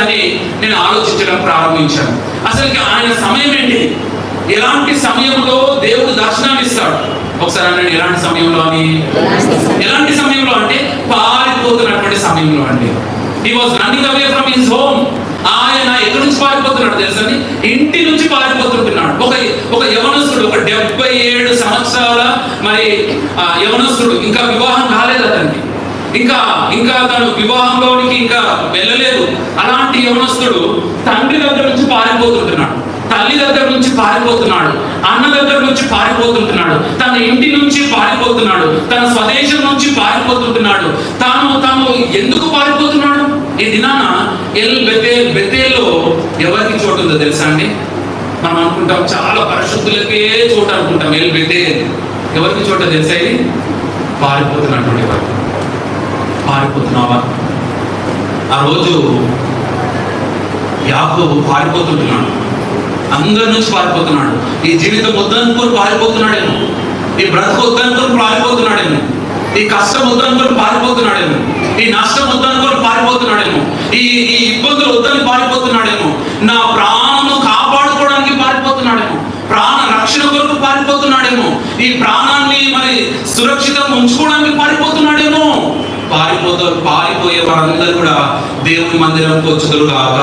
ఆలోచించడం ప్రారంభించాను. అసలుకి ఆయన సమయం ఏంటి? ఎలాంటి సమయంలో దేవుడు దర్శనాన్ని ఇస్తాడు? ఒకసారి అన్నాడు ఎలాంటి సమయంలో అని? ఎలాంటి సమయంలో అంటే పారిపోతున్నటువంటి సమయంలో అండి. He was running away from his home ఆయన ఎక్కడి నుంచి పారిపోతున్నాడు తెలుసండి ఇంటి నుంచి పారిపోతుంటున్నాడు. ఒక ఒక యవనస్తుడు ఒక డెబ్బై ఏడు సంవత్సరాల మరి యవనస్తుడు ఇంకా వివాహం కాలేదు అతనికి. ఇంకా ఇంకా తను వివాహంలోనికి ఇంకా వెళ్ళలేదు. అలాంటి యవనస్తుడు తండ్రి దగ్గర నుంచి పారిపోతుంటున్నాడు. తల్లి దగ్గర నుంచి పారిపోతున్నాడు. అన్న దగ్గర నుంచి పారిపోతుంటున్నాడు. తన ఇంటి నుంచి పారిపోతున్నాడు. తన స్వదేశం నుంచి పారిపోతుంటున్నాడు. తాను తాను ఎందుకు పారిపోతున్నాడు? ఈ దినాన ఎల్ బెతే బెతేలో ఎవరికి చోటు ఉందో తెలుసా అండి? మనం అనుకుంటాం చాలా పరిశుద్ధులకే చోటు అనుకుంటాం. El Bethel. ఎవరికి చోట తెలుసా ఇది? పారిపోతున్నటువంటి వారికి. పారిపోతున్నావా? ఆ రోజు యాకోబు పారిపోతుంటున్నాడు. అందరి నుంచి పారిపోతున్నాడు. ఈ జీవితం వద్దనుకొని పారిపోతున్నాడేమో. ఈ బ్రతుకు వద్దనుకొని పారిపోతున్నాడేమో. ఈ కష్టం వద్దనుకొని పారిపోతున్నాడేమో. ఈ నష్టం వద్దనుకొని పారిపోతున్నాడేమో. ఈ ఈ ఇబ్బందులు వద్దని పారిపోతున్నాడేమో. నా ప్రాణము కాపాడుకోవడానికి పారిపోతున్నాడేమో. ప్రాణ రక్షణ కొరకు పారిపోతున్నాడేమో. ఈ ప్రాణాన్ని మరి సురక్షితంగా ఉంచుకోవడానికి పారిపోతున్నాడేమో. పారిపోయే వారందరూ కూడా దేవుని మందిరంకి వచ్చుదురు కాక